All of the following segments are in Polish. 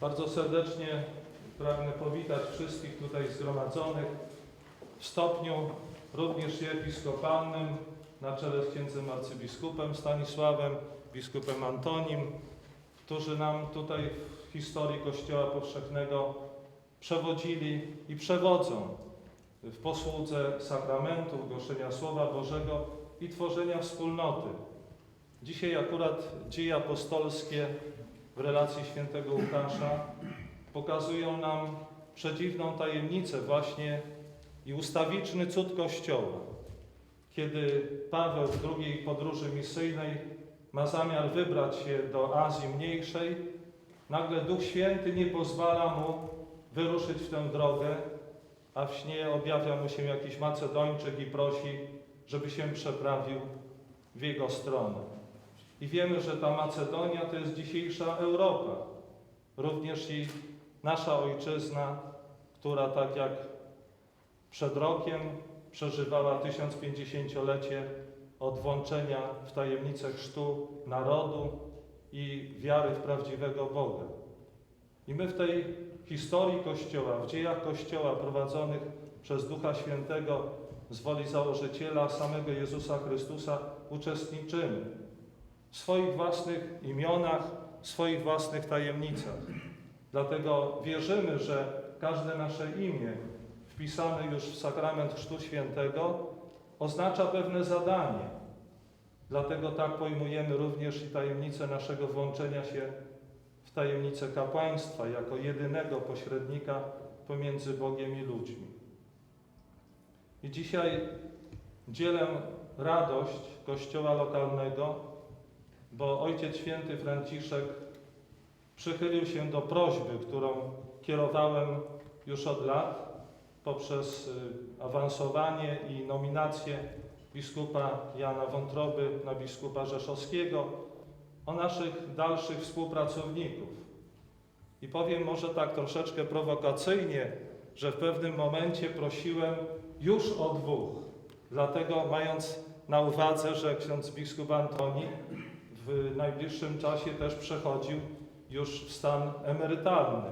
Bardzo serdecznie pragnę powitać wszystkich tutaj zgromadzonych w stopniu również episkopalnym na czele z księdzem arcybiskupem Stanisławem, biskupem Antonim, którzy nam tutaj w historii Kościoła Powszechnego przewodzili i przewodzą w posłudze sakramentów, głoszenia Słowa Bożego i tworzenia wspólnoty. Dzisiaj akurat dzieje apostolskie w relacji świętego Łukasza pokazują nam przedziwną tajemnicę właśnie i ustawiczny cud Kościoła. Kiedy Paweł w drugiej podróży misyjnej ma zamiar wybrać się do Azji Mniejszej, nagle Duch Święty nie pozwala mu wyruszyć w tę drogę, a w śnie objawia mu się jakiś Macedończyk i prosi, żeby się przeprawił w jego stronę. I wiemy, że ta Macedonia to jest dzisiejsza Europa, również i nasza ojczyzna, która tak jak przed rokiem przeżywała 1050-lecie od włączenia w tajemnicę chrztu narodu i wiary w prawdziwego Boga. I my w tej historii Kościoła, w dziejach Kościoła prowadzonych przez Ducha Świętego z woli założyciela, samego Jezusa Chrystusa uczestniczymy w swoich własnych imionach, w swoich własnych tajemnicach. Dlatego wierzymy, że każde nasze imię wpisane już w sakrament Chrztu Świętego oznacza pewne zadanie. Dlatego tak pojmujemy również i tajemnicę naszego włączenia się w tajemnicę kapłaństwa jako jedynego pośrednika pomiędzy Bogiem i ludźmi. I dzisiaj dzielę radość Kościoła lokalnego, bo Ojciec Święty Franciszek przychylił się do prośby, którą kierowałem już od lat poprzez y, awansowanie i nominację biskupa Jana Wątroby na biskupa Rzeszowskiego o naszych dalszych współpracowników. I powiem może tak troszeczkę prowokacyjnie, że w pewnym momencie prosiłem już o dwóch. Dlatego mając na uwadze, że ksiądz biskup Antoni w najbliższym czasie też przechodził już w stan emerytalny.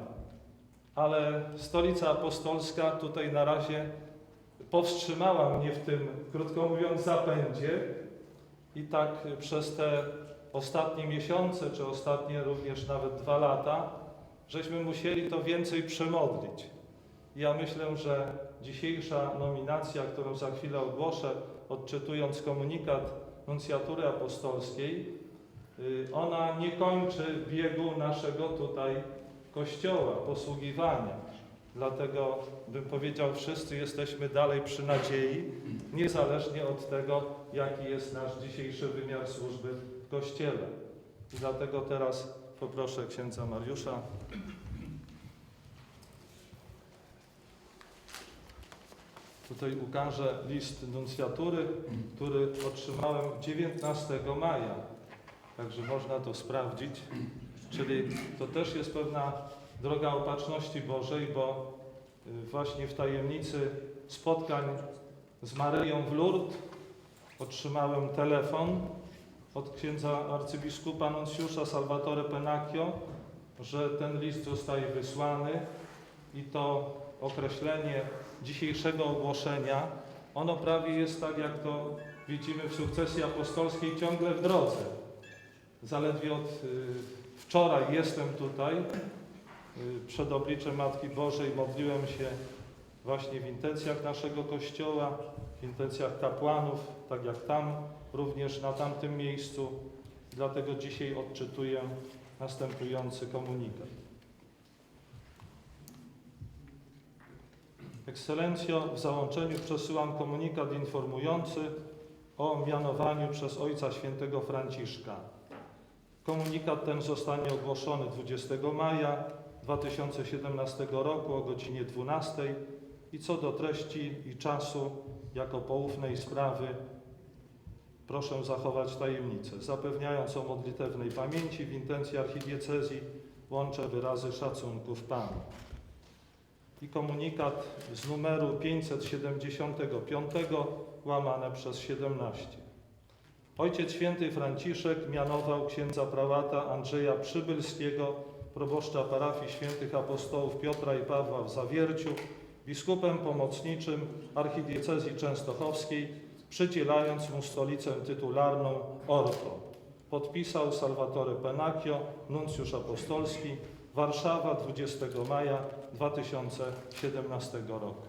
Ale Stolica Apostolska tutaj na razie powstrzymała mnie w tym, krótko mówiąc, zapędzie. I tak przez te ostatnie miesiące, czy ostatnie również nawet dwa lata, żeśmy musieli to więcej przemodlić. Ja myślę, że dzisiejsza nominacja, którą za chwilę ogłoszę, odczytując komunikat nuncjatury apostolskiej, ona nie kończy biegu naszego tutaj Kościoła, posługiwania. Dlatego bym powiedział, wszyscy jesteśmy dalej przy nadziei, niezależnie od tego, jaki jest nasz dzisiejszy wymiar służby w Kościele. I dlatego teraz poproszę księdza Mariusza. Tutaj ukażę list nuncjatury, który otrzymałem 19 maja. Także można to sprawdzić. Czyli to też jest pewna droga opatrzności Bożej, bo y, właśnie w tajemnicy spotkań z Maryją w Lourdes otrzymałem telefon od księdza arcybiskupa nuncjusza Salvatore Penacchio, że ten list zostaje wysłany i to określenie dzisiejszego ogłoszenia, ono prawie jest tak, jak to widzimy w sukcesji apostolskiej, ciągle w drodze. Zaledwie od y, wczoraj jestem tutaj, y, przed obliczem Matki Bożej modliłem się właśnie w intencjach naszego Kościoła, w intencjach kapłanów, tak jak tam, również na tamtym miejscu. Dlatego dzisiaj odczytuję następujący komunikat. Ekscelencjo, w załączeniu przesyłam komunikat informujący o mianowaniu przez Ojca Świętego Franciszka. Komunikat ten zostanie ogłoszony 20 maja 2017 roku o godzinie 12 i co do treści i czasu jako poufnej sprawy proszę zachować tajemnicę. Zapewniając o modlitewnej pamięci w intencji archidiecezji łączę wyrazy szacunków Panu i komunikat z numeru 575 łamane przez 17. Ojciec Święty Franciszek mianował księdza prałata Andrzeja Przybylskiego proboszcza parafii świętych apostołów Piotra i Pawła w Zawierciu, biskupem pomocniczym archidiecezji częstochowskiej, przydzielając mu stolicę tytularną Orto. Podpisał Salvatore Penacchio, nuncjusz apostolski, Warszawa 20 maja 2017 roku.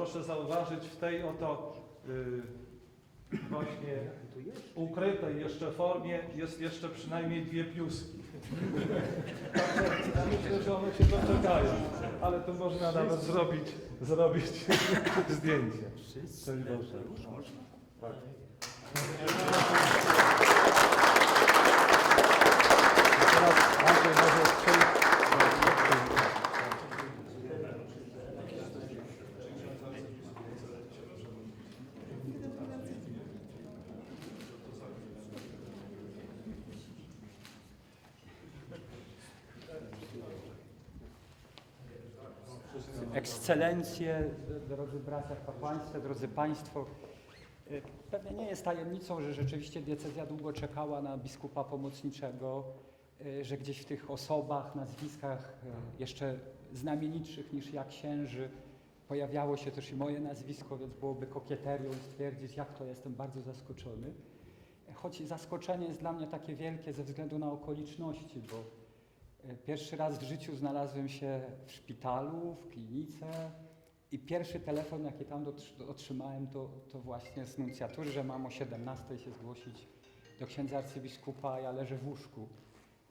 Proszę zauważyć w tej oto y, właśnie ukrytej jeszcze formie jest jeszcze przynajmniej dwie piuski. Także ja myślę, że one się doczekają, ale tu można nawet zrobić, zrobić zdjęcie. Szczęść Boże. Tak. I teraz Andrzej może przejść. Ekscelencje, drodzy bracia w kapłaństwie, drodzy Państwo. y, Pewnie nie jest tajemnicą, że rzeczywiście diecezja długo czekała na biskupa pomocniczego, y, że gdzieś w tych osobach, nazwiskach y, jeszcze znamienitszych niż ja księży pojawiało się też i moje nazwisko, więc byłoby kokieterią stwierdzić, jak to jestem bardzo zaskoczony. Choć zaskoczenie jest dla mnie takie wielkie ze względu na okoliczności, bo Pierwszy raz w życiu znalazłem się w szpitalu, w klinice i pierwszy telefon, jaki tam otrzymałem, to, to właśnie z nuncjatury, że mam o 17 się zgłosić do księdza arcybiskupa, ja leżę w łóżku.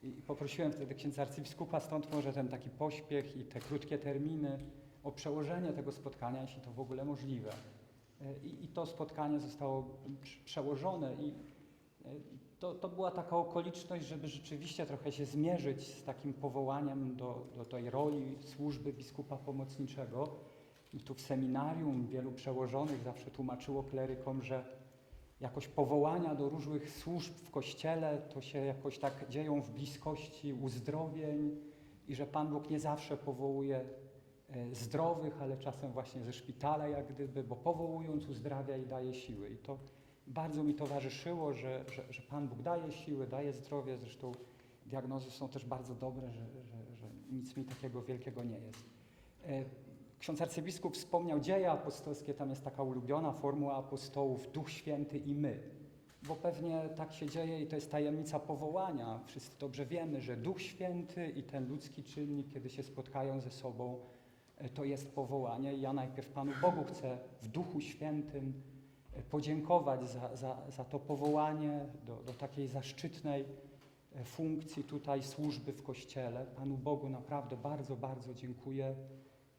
I, poprosiłem wtedy księdza arcybiskupa, stąd może ten taki pośpiech i te krótkie terminy o przełożenie tego spotkania, jeśli to w ogóle możliwe. E, I, i to spotkanie zostało prz- przełożone i to, to była taka okoliczność, żeby rzeczywiście trochę się zmierzyć z takim powołaniem do, do tej roli służby biskupa pomocniczego. I tu w seminarium wielu przełożonych zawsze tłumaczyło klerykom, że jakoś powołania do różnych służb w kościele to się jakoś tak dzieją w bliskości uzdrowień i że Pan Bóg nie zawsze powołuje e, zdrowych, ale czasem właśnie ze szpitala jak gdyby, bo powołując uzdrawia i daje siły. I to bardzo mi towarzyszyło, że, że, że Pan Bóg daje siły, daje zdrowie, zresztą diagnozy są też bardzo dobre, że, że, że nic mi takiego wielkiego nie jest. E, Ksiądz arcybiskup wspomniał dzieje apostolskie, tam jest taka ulubiona formuła apostołów, Duch Święty i my. Bo pewnie tak się dzieje i to jest tajemnica powołania. Wszyscy dobrze wiemy, że Duch Święty i ten ludzki czynnik, kiedy się spotkają ze sobą, e, to jest powołanie. I ja najpierw Panu Bogu chcę w Duchu Świętym podziękować za, za, za to powołanie do, do takiej zaszczytnej e, funkcji tutaj służby w Kościele. Panu Bogu naprawdę bardzo, bardzo dziękuję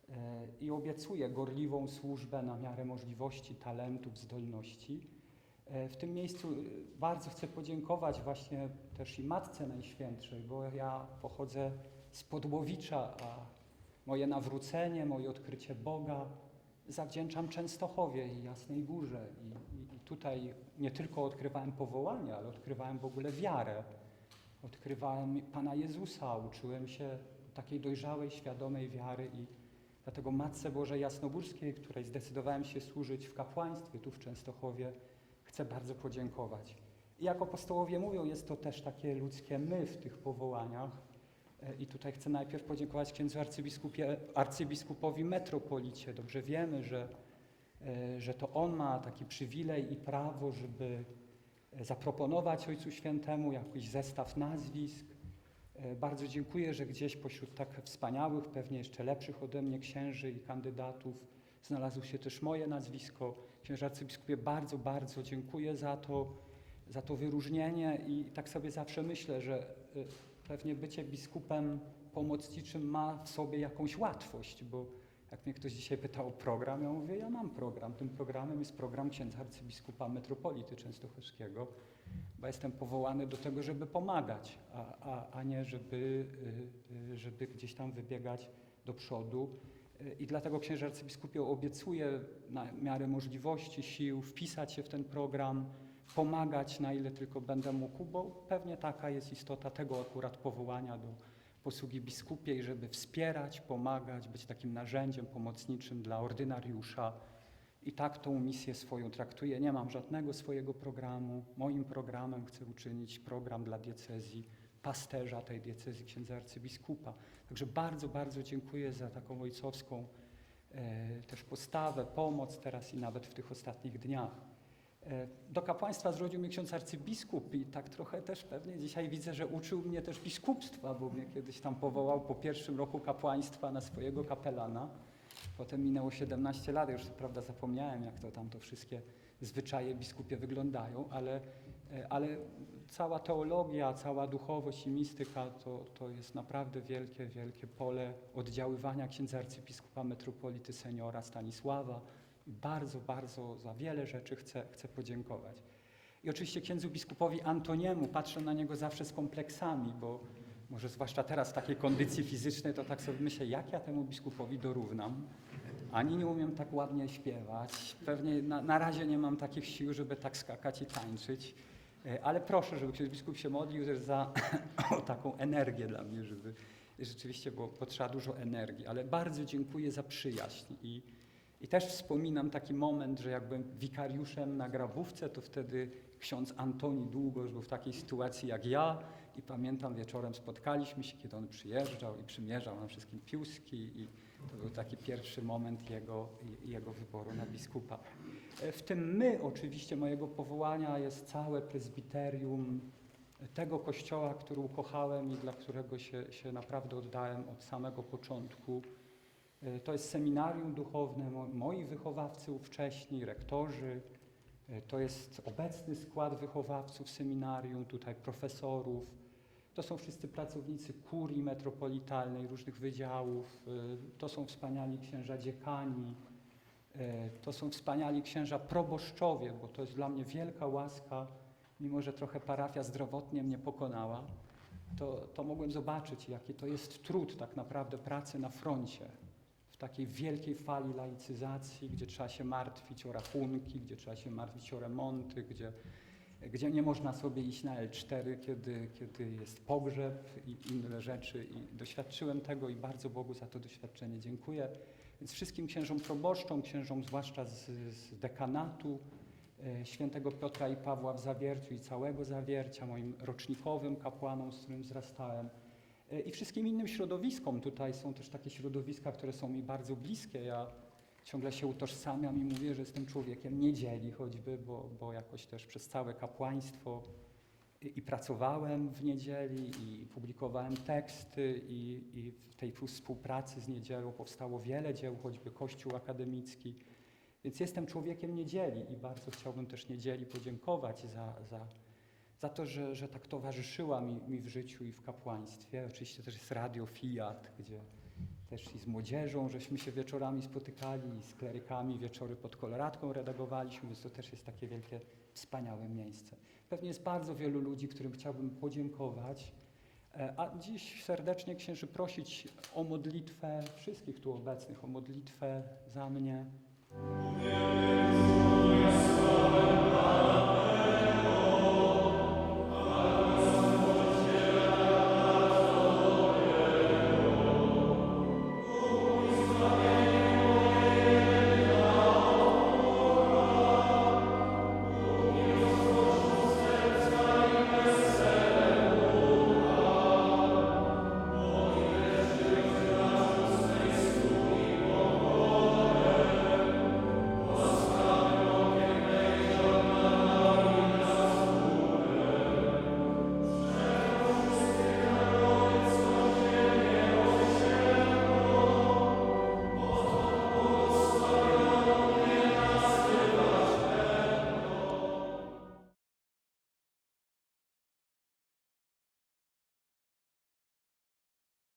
e, i obiecuję gorliwą służbę na miarę możliwości, talentów, zdolności. E, W tym miejscu bardzo chcę podziękować właśnie też i Matce Najświętszej, bo ja pochodzę z Podłowicza, a moje nawrócenie, moje odkrycie Boga zawdzięczam Częstochowie i Jasnej Górze. I, i, I tutaj nie tylko odkrywałem powołanie, ale odkrywałem w ogóle wiarę. Odkrywałem Pana Jezusa, uczyłem się takiej dojrzałej, świadomej wiary i dlatego Matce Bożej Jasnogórskiej, której zdecydowałem się służyć w kapłaństwie tu w Częstochowie, chcę bardzo podziękować. I jak apostołowie mówią, jest to też takie ludzkie my w tych powołaniach. E, I tutaj chcę najpierw podziękować księdzu arcybiskupowi metropolicie. Dobrze wiemy, że, e, że to on ma taki przywilej i prawo, żeby e, zaproponować Ojcu Świętemu jakiś zestaw nazwisk. Bardzo dziękuję, że gdzieś pośród tak wspaniałych, pewnie jeszcze lepszych ode mnie księży i kandydatów znalazło się też moje nazwisko. Księże arcybiskupie, bardzo, bardzo dziękuję za to, za to wyróżnienie i tak sobie zawsze myślę, że pewnie bycie biskupem pomocniczym ma w sobie jakąś łatwość, bo jak mnie ktoś dzisiaj pytał o program, ja mówię, ja mam program. Tym programem jest program księdza arcybiskupa metropolity częstochowskiego, bo jestem powołany do tego, żeby pomagać, a, a, a nie żeby, y, y, żeby gdzieś tam wybiegać do przodu. Y, I dlatego księże arcybiskupie obiecuję na miarę możliwości, sił wpisać się w ten program, pomagać na ile tylko będę mógł, bo pewnie taka jest istota tego akurat powołania do posługi biskupiej, żeby wspierać, pomagać, być takim narzędziem pomocniczym dla ordynariusza. I tak tą misję swoją traktuję. Nie mam żadnego swojego programu. Moim programem chcę uczynić program dla diecezji, pasterza tej diecezji księdza arcybiskupa. Także bardzo, bardzo dziękuję za taką ojcowską e, też postawę, pomoc teraz i nawet w tych ostatnich dniach. E, Do kapłaństwa zrodził mnie ksiądz arcybiskup i tak trochę też pewnie dzisiaj widzę, że uczył mnie też biskupstwa, bo mnie kiedyś tam powołał po pierwszym roku kapłaństwa na swojego kapelana. Potem minęło 17 lat, już prawda zapomniałem, jak to tam to wszystkie zwyczaje biskupie wyglądają, ale, e, ale cała teologia, cała duchowość i mistyka to, to jest naprawdę wielkie, wielkie pole oddziaływania księdza arcybiskupa metropolity seniora Stanisława. Bardzo, bardzo za wiele rzeczy chcę, chcę podziękować. I oczywiście księdzu biskupowi Antoniemu, patrzę na niego zawsze z kompleksami, bo może zwłaszcza teraz w takiej kondycji fizycznej, to tak sobie myślę, jak ja temu biskupowi dorównam. Ani nie umiem tak ładnie śpiewać, pewnie na, na razie nie mam takich sił, żeby tak skakać i tańczyć, E, ale proszę, żeby ksiądz biskup się modlił też za o taką energię dla mnie, żeby rzeczywiście, bo potrzeba dużo energii, ale bardzo dziękuję za przyjaźń i, i też wspominam taki moment, że jak byłem wikariuszem na grabówce, to wtedy ksiądz Antoni Długosz był w takiej sytuacji jak ja i pamiętam wieczorem spotkaliśmy się, kiedy on przyjeżdżał i przymierzał nam wszystkim piuski i to był taki pierwszy moment jego, jego wyboru na biskupa. E, W tym my oczywiście mojego powołania jest całe prezbiterium tego kościoła, który ukochałem i dla którego się, się naprawdę oddałem od samego początku. E, To jest seminarium duchowne, mo- moi wychowawcy ówcześni, rektorzy. E, To jest obecny skład wychowawców seminarium, tutaj profesorów. To są wszyscy pracownicy kurii metropolitalnej, różnych wydziałów. E, To są wspaniali księża dziekani. To są wspaniali księża proboszczowie, bo to jest dla mnie wielka łaska, mimo że trochę parafia zdrowotnie mnie pokonała, to, to mogłem zobaczyć, jaki to jest trud tak naprawdę pracy na froncie, takiej wielkiej fali laicyzacji, gdzie trzeba się martwić o rachunki, gdzie trzeba się martwić o remonty, gdzie, gdzie nie można sobie iść na L4, kiedy, kiedy jest pogrzeb i inne rzeczy. I doświadczyłem tego i bardzo Bogu za to doświadczenie dziękuję. Więc wszystkim księżom proboszczom, księżom zwłaszcza z, z dekanatu e, świętego Piotra i Pawła w Zawierciu i całego Zawiercia, moim rocznikowym kapłanom, z którym wzrastałem i wszystkim innym środowiskom. Tutaj są też takie środowiska, które są mi bardzo bliskie. Ja ciągle się utożsamiam i mówię, że jestem człowiekiem niedzieli choćby, bo, bo jakoś też przez całe kapłaństwo i, i pracowałem w niedzieli i publikowałem teksty i, i w tej współpracy z niedzielą powstało wiele dzieł, choćby Kościół akademicki. Więc jestem człowiekiem niedzieli i bardzo chciałbym też niedzieli podziękować za, za, za to, że, że tak towarzyszyła mi, mi w życiu i w kapłaństwie. Oczywiście też jest Radio Fiat, gdzie też i z młodzieżą żeśmy się wieczorami spotykali i z klerykami wieczory pod koloratką redagowaliśmy, więc to też jest takie wielkie, wspaniałe miejsce. Pewnie jest bardzo wielu ludzi, którym chciałbym podziękować, E, a dziś serdecznie księży prosić o modlitwę wszystkich tu obecnych, o modlitwę za mnie.